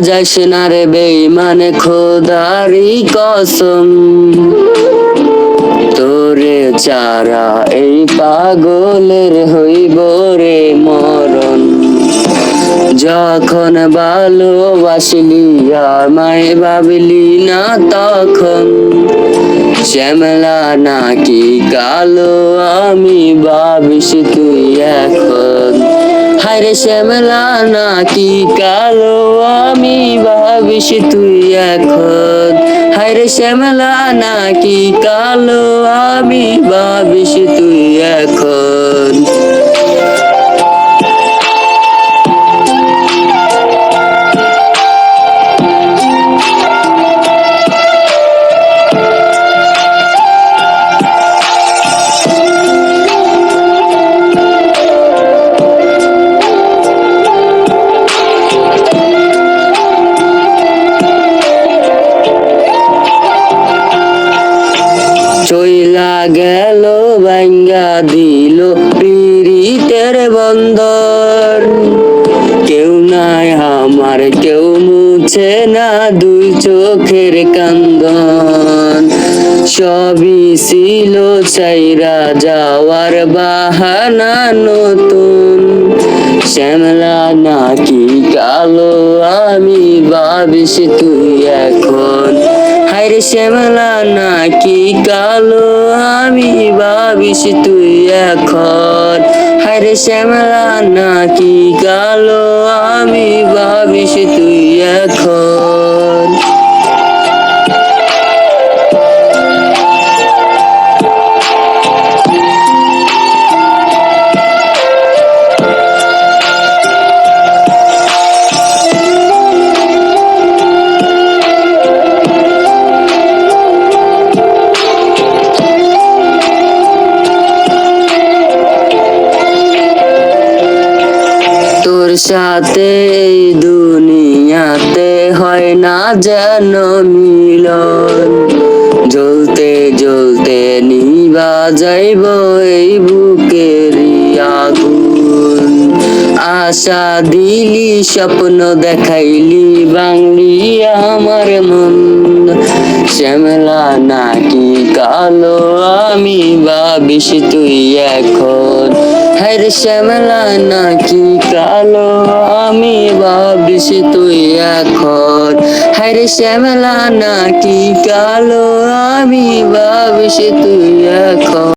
যাস না রে বেইমান খোদারি কসম। তোরে চারা এই পাগলের হইব রে মরণ। যখন ভালোবাসলি, আমায় ভাবলি না তখন। শ্যামলা নাকি কালো, আমি ভাবিস তুই এখন। হায়রে শ্যামলা নাকি কালো আমি ভাবিস তুই এখন। হায়রে শ্যামলা নাকি কালো আমি ভাবিস তুই এখন। গেল, ভাঙ্গা দিল পিরিতের বন্দর। কেউ নাই আমার, কেউ মুছে না দুই চোখের কান্দন। সবই ছিল চাইরা যাওয়ার বাহানা নতুন। শ্যামলা নাকি কালো, আমি ভাবিস তুই এখন হায়রে শ্যামলা নাকি কালো? আমি ভাবিস তুই এখন। হায়রে শ্যামলা নাকি কালো? আমি তোর সাথে দুনিয়াতে হয় না যেন মিলন। জ্বলতে জ্বলতে নিবা যাইব এই বুকের আগুন। আশা দিলি, স্বপ্ন দেখাইলি বাংলি আমার মন। শ্যামলা নাকি কালো, আমি ভাবিস তুই এখন শ্যামলা নাকি কালো? আমি ভাবছি তুই এখন। হ্যাঁ শ্যামলা নাকি কালো? আমি ভাবছি তুই এখন।